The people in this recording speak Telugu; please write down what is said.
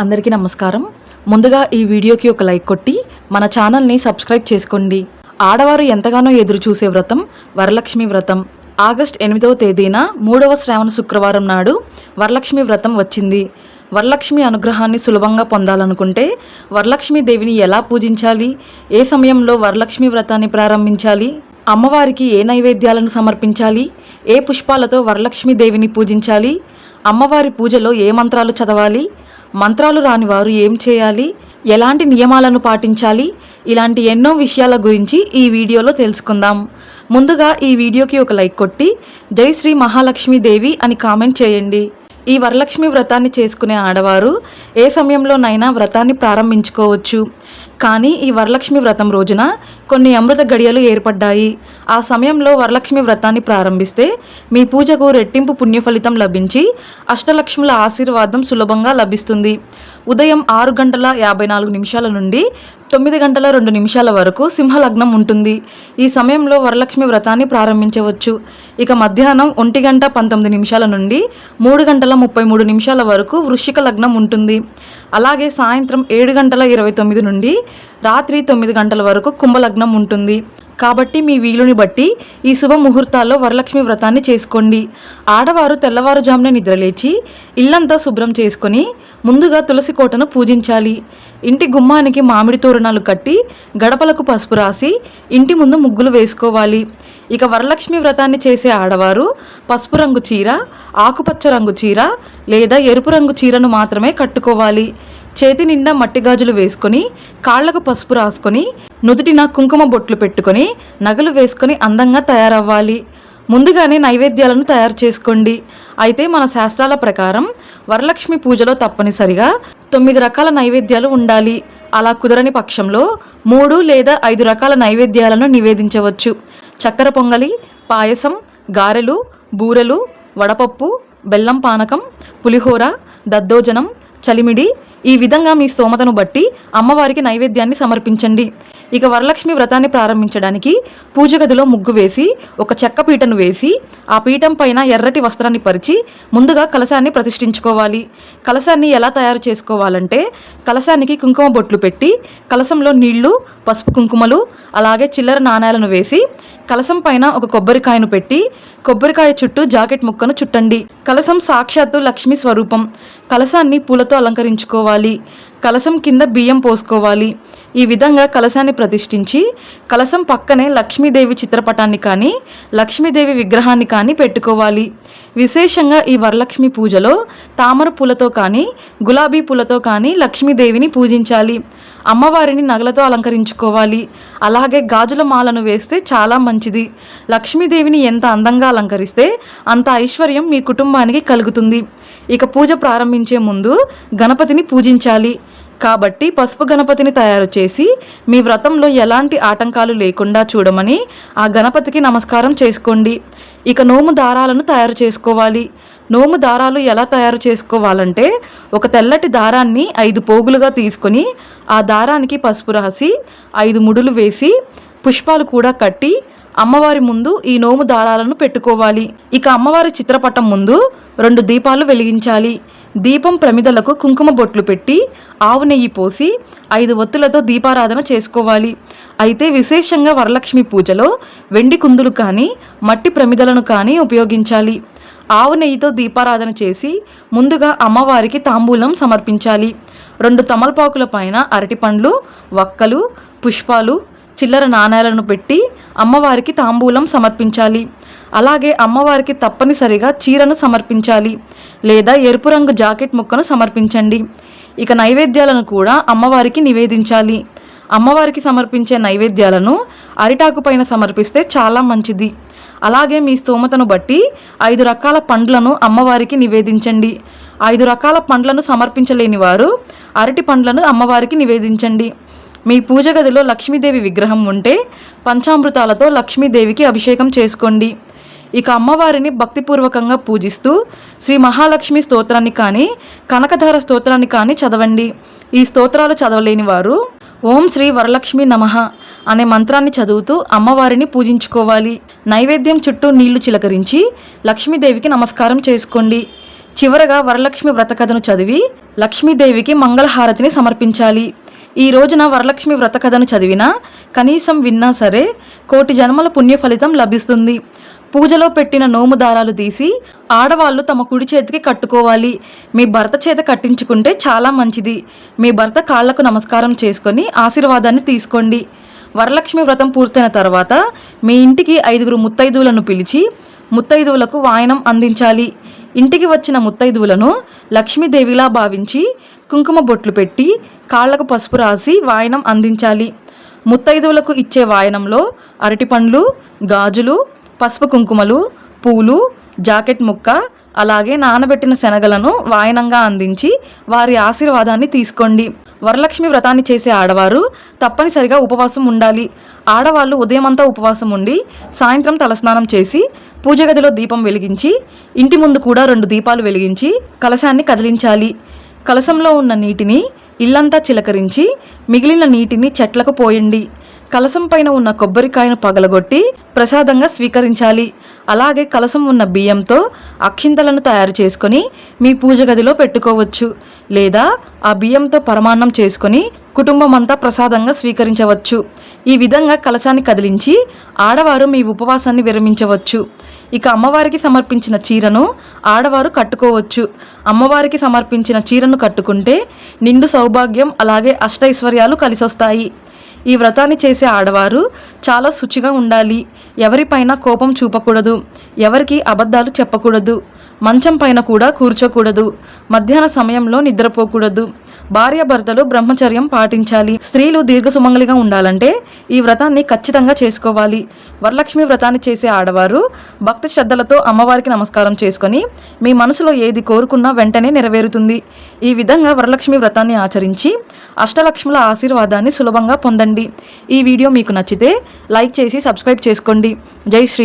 అందరికీ నమస్కారం. ముందుగా ఈ వీడియోకి ఒక లైక్ కొట్టి మన ఛానల్ని సబ్స్క్రైబ్ చేసుకోండి. ఆడవారు ఎంతగానో ఎదురు చూసే వ్రతం వరలక్ష్మి వ్రతం. ఆగస్ట్ ఎనిమిదవ తేదీన మూడవ శ్రావణ శుక్రవారం నాడు వరలక్ష్మి వ్రతం వచ్చింది. వరలక్ష్మి అనుగ్రహాన్ని సులభంగా పొందాలనుకుంటే వరలక్ష్మి దేవిని ఎలా పూజించాలి? ఏ సమయంలో వరలక్ష్మి వ్రతాన్ని ప్రారంభించాలి? అమ్మవారికి ఏ నైవేద్యాలను సమర్పించాలి? ఏ పుష్పాలతో వరలక్ష్మి దేవిని పూజించాలి? అమ్మవారి పూజలో ఏ మంత్రాలు చదవాలి? మంత్రాలు రాని వారు ఏం చేయాలి? ఎలాంటి నియమాలను పాటించాలి? ఇలాంటి ఎన్నో విషయాల గురించి ఈ వీడియోలో తెలుసుకుందాం. ముందుగా ఈ వీడియోకి ఒక లైక్ కొట్టి జై శ్రీ మహాలక్ష్మి దేవి అని కామెంట్ చేయండి. ఈ వరలక్ష్మి వ్రతాన్ని చేసుకునే ఆడవారు ఏ సమయంలోనైనా వ్రతాన్ని ప్రారంభించుకోవచ్చు. కానీ ఈ వరలక్ష్మి వ్రతం రోజున కొన్ని అమృత గడియలు ఏర్పడ్డాయి. ఆ సమయంలో వరలక్ష్మి వ్రతాన్ని ప్రారంభిస్తే మీ పూజకు రెట్టింపు పుణ్యఫలితం లభించి అష్టలక్ష్ముల ఆశీర్వాదం సులభంగా లభిస్తుంది. ఉదయం ఆరు గంటల యాభై నాలుగు నిమిషాల నుండి తొమ్మిది గంటల రెండు నిమిషాల వరకు సింహలగ్నం ఉంటుంది. ఈ సమయంలో వరలక్ష్మి వ్రతాన్ని ప్రారంభించవచ్చు. ఇక మధ్యాహ్నం ఒంటి గంట పంతొమ్మిది నిమిషాల నుండి మూడు గంటల ముప్పై మూడు నిమిషాల వరకు వృశ్చిక లగ్నం ఉంటుంది. అలాగే సాయంత్రం ఏడు గంటల ఇరవై తొమ్మిది నుండి రాత్రి తొమ్మిది గంటల వరకు కుంభలగ్నం ఉంటుంది. కాబట్టి మీ వీలుని బట్టి ఈ శుభ ముహూర్తాల్లో వరలక్ష్మి వ్రతాన్ని చేసుకోండి. ఆడవారు తెల్లవారుజామునే నిద్రలేచి ఇల్లంతా శుభ్రం చేసుకొని ముందుగా తులసి కోటను పూజించాలి. ఇంటి గుమ్మానికి మామిడి తోరణాలు కట్టి గడపలకు పసుపు రాసి ఇంటి ముందు ముగ్గులు వేసుకోవాలి. ఇక వరలక్ష్మి వ్రతాన్ని చేసే ఆడవారు పసుపు రంగు చీర ఆకుపచ్చ రంగు చీర లేదా ఎరుపు రంగు చీరను మాత్రమే కట్టుకోవాలి. చేతి నిండా మట్టి గాజులు వేసుకొని కాళ్ళకు పసుపు రాసుకొని నుదుటిన కుంకుమ బొట్లు పెట్టుకొని నగలు వేసుకొని అందంగా తయారవ్వాలి. ముందుగానే నైవేద్యాలను తయారు చేసుకోండి. అయితే మన శాస్త్రాల ప్రకారం వరలక్ష్మి పూజలో తప్పనిసరిగా తొమ్మిది రకాల నైవేద్యాలు ఉండాలి. అలా కుదరని పక్షంలో మూడు లేదా ఐదు రకాల నైవేద్యాలను నివేదించవచ్చు. చక్కెర పొంగలి పాయసం గారెలు బూరెలు వడపప్పు బెల్లం పానకం పులిహోర దద్దోజనం చలిమిడి ఈ విధంగా మీ స్తోమతను బట్టి అమ్మవారికి నైవేద్యాన్ని సమర్పించండి. ఇక వరలక్ష్మి వ్రతాన్ని ప్రారంభించడానికి పూజ గదిలో ముగ్గు వేసి ఒక చెక్క పీటను వేసి ఆ పీఠం పైన ఎర్రటి వస్త్రాన్ని పరిచి ముందుగా కలశాన్ని ప్రతిష్ఠించుకోవాలి. కలశాన్ని ఎలా తయారు చేసుకోవాలంటే కలశానికి కుంకుమ బొట్లు పెట్టి కలశంలో నీళ్ళు పసుపు కుంకుమలు అలాగే చిల్లర నాణేలను వేసి కలశం పైన ఒక కొబ్బరికాయను పెట్టి కొబ్బరికాయ చుట్టూ జాకెట్ ముక్కను చుట్టండి. కలశం సాక్షాత్తు లక్ష్మీ స్వరూపం. కలశాన్ని పూలతో అలంకరించుకోవాలి. కలసం కింద బియ్యం పోసుకోవాలి. ఈ విధంగా కలశాన్ని ప్రతిష్ఠించి కలశం పక్కనే లక్ష్మీదేవి చిత్రపటాన్ని కానీ లక్ష్మీదేవి విగ్రహాన్ని కానీ పెట్టుకోవాలి. విశేషంగా ఈ వరలక్ష్మి పూజలో తామర పూలతో కానీ గులాబీ పూలతో కానీ లక్ష్మీదేవిని పూజించాలి. అమ్మవారిని నగలతో అలంకరించుకోవాలి. అలాగే గాజుల మాలను వేస్తే చాలా మంచిది. లక్ష్మీదేవిని ఎంత అందంగా అలంకరిస్తే అంత ఐశ్వర్యం మీ కుటుంబానికి కలుగుతుంది. ఇక పూజ ప్రారంభించే ముందు గణపతిని పూజించాలి. కాబట్టి పసుపు గణపతిని తయారు చేసి మీ వ్రతంలో ఎలాంటి ఆటంకాలు లేకుండా చూడమని ఆ గణపతికి నమస్కారం చేసుకోండి. ఇక నోము దారాలను తయారు చేసుకోవాలి. నోము దారాలు ఎలా తయారు చేసుకోవాలంటే ఒక తెల్లటి దారాన్ని ఐదు పోగులుగా తీసుకొని ఆ దారానికి పసుపు రాసి ఐదు ముడులు వేసి పుష్పాలు కూడా కట్టి అమ్మవారి ముందు ఈ నోము దారాలను పెట్టుకోవాలి. ఇక అమ్మవారి చిత్రపటం ముందు రెండు దీపాలు వెలిగించాలి. దీపం ప్రమిదలకు కుంకుమ బొట్లు పెట్టి ఆవు నెయ్యి పోసి ఐదు ఒత్తులతో దీపారాధన చేసుకోవాలి. అయితే విశేషంగా వరలక్ష్మి పూజలో వెండి కుందులు కానీ మట్టి ప్రమిదలను కానీ ఉపయోగించాలి. ఆవు నెయ్యితో దీపారాధన చేసి ముందుగా అమ్మవారికి తాంబూలం సమర్పించాలి. రెండు తమలపాకుల పైన అరటిపండ్లు వక్కలు పుష్పాలు చిల్లర నాణేలను పెట్టి అమ్మవారికి తాంబూలం సమర్పించాలి. అలాగే అమ్మవారికి తప్పనిసరిగా చీరను సమర్పించాలి లేదా ఎరుపు రంగు జాకెట్ ముక్కను సమర్పించండి. ఇక నైవేద్యాలను కూడా అమ్మవారికి నివేదించాలి. అమ్మవారికి సమర్పించే నైవేద్యాలను అరిటాకు పైన సమర్పిస్తే చాలా మంచిది. అలాగే మీ స్తోమతను బట్టి ఐదు రకాల పండ్లను అమ్మవారికి నివేదించండి. ఐదు రకాల పండ్లను సమర్పించలేని వారు అరటి పండ్లను అమ్మవారికి నివేదించండి. మీ పూజ గదిలో లక్ష్మీదేవి విగ్రహం ఉంటే పంచామృతాలతో లక్ష్మీదేవికి అభిషేకం చేసుకోండి. ఇక అమ్మవారిని భక్తిపూర్వకంగా పూజిస్తూ శ్రీ మహాలక్ష్మి స్తోత్రాన్ని కానీ కనకధార స్తోత్రాన్ని కానీ చదవండి. ఈ స్తోత్రాలు చదవలేని వారు ఓం శ్రీ వరలక్ష్మి నమః అనే మంత్రాన్ని చదువుతూ అమ్మవారిని పూజించుకోవాలి. నైవేద్యం చుట్టూ నీళ్ళు చిలకరించి లక్ష్మీదేవికి నమస్కారం చేసుకోండి. చివరగా వరలక్ష్మి వ్రత కథను చదివి లక్ష్మీదేవికి మంగళహారతిని సమర్పించాలి. ఈ రోజున వరలక్ష్మి వ్రతకథను చదివినా కనీసం విన్నా సరే కోటి జన్మల పుణ్య ఫలితం లభిస్తుంది. పూజలో పెట్టిన నోము దారాలు తీసి ఆడవాళ్ళు తమ కుడి చేతికి కట్టుకోవాలి. మీ భర్త చేత కట్టించుకుంటే చాలా మంచిది. మీ భర్త కాళ్ళకు నమస్కారం చేసుకొని ఆశీర్వాదాన్ని తీసుకోండి. వరలక్ష్మి వ్రతం పూర్తయిన తర్వాత మీ ఇంటికి ఐదుగురు ముత్తైదువులను పిలిచి ముత్తైదువులకు వాయనం అందించాలి. ఇంటికి వచ్చిన ముత్తైదువులను లక్ష్మీదేవిలా భావించి కుంకుమ బొట్లు పెట్టి కాళ్ళకు పసుపు రాసి వాయనం అందించాలి. ముత్తైదువులకు ఇచ్చే వాయనంలో అరటిపండ్లు గాజులు పసుపు కుంకుమలు పూలు జాకెట్ ముక్క అలాగే నానబెట్టిన శనగలను వాయనంగా అందించి వారి ఆశీర్వాదాన్ని తీసుకోండి. వరలక్ష్మి వ్రతాన్ని చేసే ఆడవారు తప్పనిసరిగా ఉపవాసం ఉండాలి. ఆడవాళ్ళు ఉదయమంతా ఉపవాసం ఉండి సాయంత్రం తలస్నానం చేసి పూజ గదిలో దీపం వెలిగించి ఇంటి ముందు కూడా రెండు దీపాలు వెలిగించి కలశాన్ని కదిలించాలి. కలశంలో ఉన్న నీటిని ఇల్లంతా చిలకరించి మిగిలిన నీటిని చెట్లకు పోయండి. కలసం పైన ఉన్న కొబ్బరికాయను పగలగొట్టి ప్రసాదంగా స్వీకరించాలి. అలాగే కలసం ఉన్న బియ్యంతో అక్షింతలను తయారు చేసుకొని మీ పూజ గదిలో పెట్టుకోవచ్చు. లేదా ఆ బియ్యంతో పరమాన్నం చేసుకొని కుటుంబం అంతా ప్రసాదంగా స్వీకరించవచ్చు. ఈ విధంగా కలశాన్ని కదిలించి ఆడవారు మీ ఉపవాసాన్ని విరమించవచ్చు. ఇక అమ్మవారికి సమర్పించిన చీరను ఆడవారు కట్టుకోవచ్చు. అమ్మవారికి సమర్పించిన చీరను కట్టుకుంటే నిండు సౌభాగ్యం అలాగే అష్టైశ్వర్యాలు కలిసొస్తాయి. ఈ వ్రతాన్ని చేసే ఆడవారు చాలా శుచిగా ఉండాలి. ఎవరిపైన కోపం చూపకూడదు. ఎవరికి అబద్ధాలు చెప్పకూడదు. మంచం పైన కూడా కూర్చోకూడదు. మధ్యాహ్న సమయంలో నిద్రపోకూడదు. భార్యాభర్తలు బ్రహ్మచర్యం పాటించాలి. స్త్రీలు దీర్ఘసుమంగలిగా ఉండాలంటే ఈ వ్రతాన్ని ఖచ్చితంగా చేసుకోవాలి. వరలక్ష్మి వ్రతాన్ని చేసే ఆడవారు భక్తి శ్రద్ధలతో అమ్మవారికి నమస్కారం చేసుకొని మీ మనసులో ఏది కోరుకున్నా వెంటనే నెరవేరుతుంది. ఈ విధంగా వరలక్ష్మి వ్రతాన్ని ఆచరించి అష్టలక్ష్ముల ఆశీర్వాదాన్ని సులభంగా పొందండి. ఈ వీడియో మీకు నచ్చితే లైక్ చేసి సబ్స్క్రైబ్ చేసుకోండి. జై శ్రీ